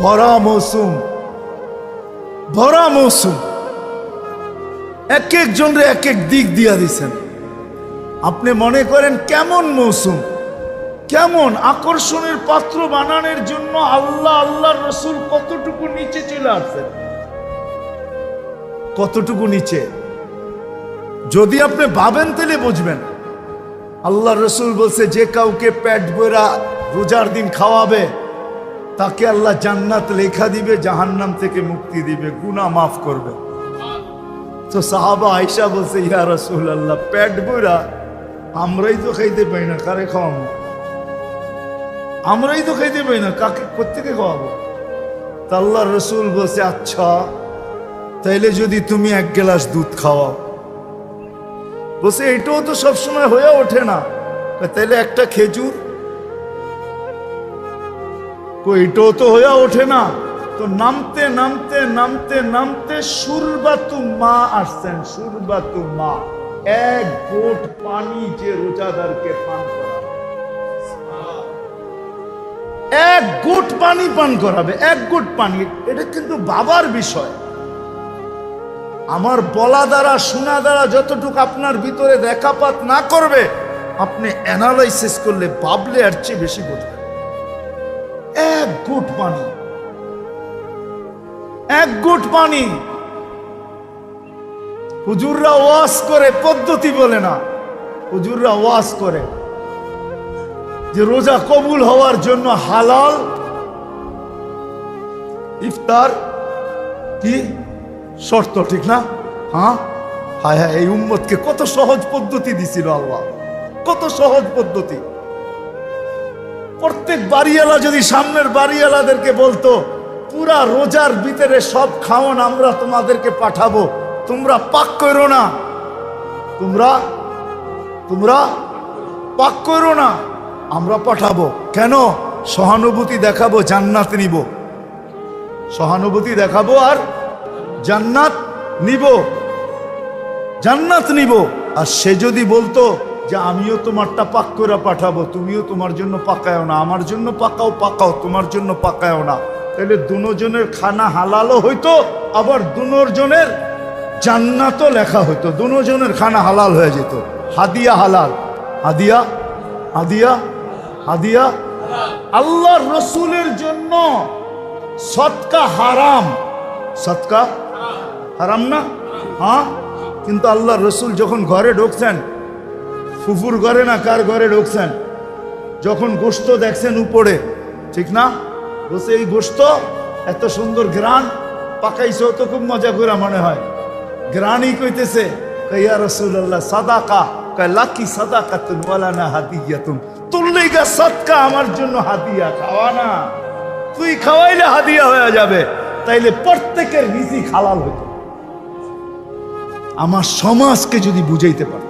ভরা মৌসুম ভরা মৌসুম। এক একজনরে এক এক দিক দিয়া দিছেন। আপনি মনে করেন কেমন মৌসুম? কেমন আকর্ষণের পাত্র বানানোর জন্য আল্লাহ আল্লাহ রসুল কতটুকু নিচে চলে আসছেন? কতটুকু নিচে? যদি আপনি ভাবেন তাহলে বুঝবেন। আল্লাহ রসুল বলছে, যে কাউকে পেট বইরা রোজার দিন খাওয়াবে তাকে আল্লাহ জান্নাত লেখা দিবে, জাহান্নাম থেকে মুক্তি দিবে, গুনাহ মাফ করবে। তো সাহাবা আয়সা বলছে, ইয়া রসুল আল্লাহ পেট বইরা আমরাই তো খাইতে পাই না, কারে খাওয়াবো? আমরাই তো খাইতে পাই না, কাকে কোথেকে খাওয়াবো? তা আল্লাহ রসুল বলছে আচ্ছা তাইলে যদি তুমি এক গ্লাস দুধ খাওয়াও। বলছে, এটাও তো সবসময় হয়ে ওঠে না। তাইলে একটা খেজুর কই, এটাও তো হয়ে ওঠে না। তো নামতে নামতে নামতে নামতে সুরবাতু মা আসছেন সুরবাতু মা। এক গোট পানি যে রোজাদারকে পান করা এক গোট পানি পান করাবে এক গোট পানি। এটা কিন্তু বাবার বিষয়। আমার বলা দ্বারা শোনা দ্বারা যতটুকু আপনার ভিতরে দেখাপাত না করবে আপনি অ্যানালাইসিস করলে ভাবলে আর চেয়ে বেশি বুঝবেন। এক গুট পানি। এক গুট পানি। হুজুররা ওয়াজ করে, পদ্ধতি বলে না। হুজুররা ওয়াজ করে যে রোজা কবুল হওয়ার জন্য হালাল, ইফতার কি? শর্ত ঠিক না? হ্যাঁ? হায় হ্যাঁ এই উম্মতকে কত সহজ পদ্ধতি দিছিল আল্লাহ। কত সহজ পদ্ধতি। প্রত্যেক বাড়িওয়ালা যদি সামনের বাড়িওয়ালাদেরকে বলতো, পুরা রোজার ভিতরে সব খাওয়ান আমরা তোমাদেরকে পাঠাবো। তোমরা পাক করো না। তোমরা তোমরা পাক করো না, আমরা পাঠাবো। কেন? সহানুভূতি দেখাবো, জান্নাত নিব। সহানুভূতি দেখাবো আর জান্নাত নিব। জান্নাত নিব। আর সে যদি বলতো যে আমিও তোমারটা পাক করে পাঠাবো, তুমিও তোমার জন্য পাকায়ও না। আমার জন্য পাকাও পাকাও, তোমার জন্য পাকায়ও না। তাহলে দুজনের খানা হালালও হইতো, আবার দুজনের জান্নাতও লেখা হইতো। দুজনের খানা হালাল হয়ে যেত। হাদিয়া হালাল। হাদিয়া? হাদিয়া? হাদিয়া? আল্লাহ রসুলের জন্য সৎকা হারাম। সৎকা হারাম না? হ্যাঁ? কিন্তু আল্লাহ রসুল যখন ঘরে ঢুকছেন ফুফুর ঘরে না কার ঘরে ঢুকছেন? যখন গোস্ত দেখছেন উপরে, ঠিক না? বলছে, এই গোস্ত এত সুন্দর গ্রান পাকাইছে তো খুব মজা করে মনে হয়। গ্রানই কইতেছে কইয়া রসুল্লাহ সাদাকা। কয়, লাকি সাদাকা তুন বলা না হাতিয়া তুন তুললেই গা সৎকা আমার জন্য হাতিয়া খাওয়া না। তুই খাওয়াইলে হাদিয়া হয়ে যাবে, তাইলে প্রত্যেকের রিজিক হালাল হতো আমার সমাজকে যদি বুঝাইতে পারতাম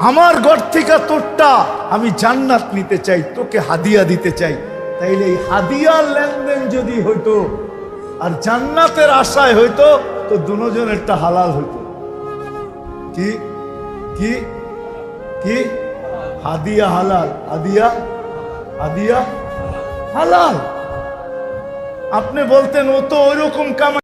আমার ঘর থেকে তোরটা আমি জান্নাত নিতে চাই, তোকে হাদিয়া দিতে চাই। তাইলে এই হাদিয়ার লেনদেন যদি হইতো, আর জান্নাতের আশায় হইতো, তো দুজনেরটা হালাল হইতো। কি? কি? কি? হাদিয়া হালাল। হাদিয়া? হাদিয়া? হালাল। আপনি বলতেন, ও তো ওইরকম কামাই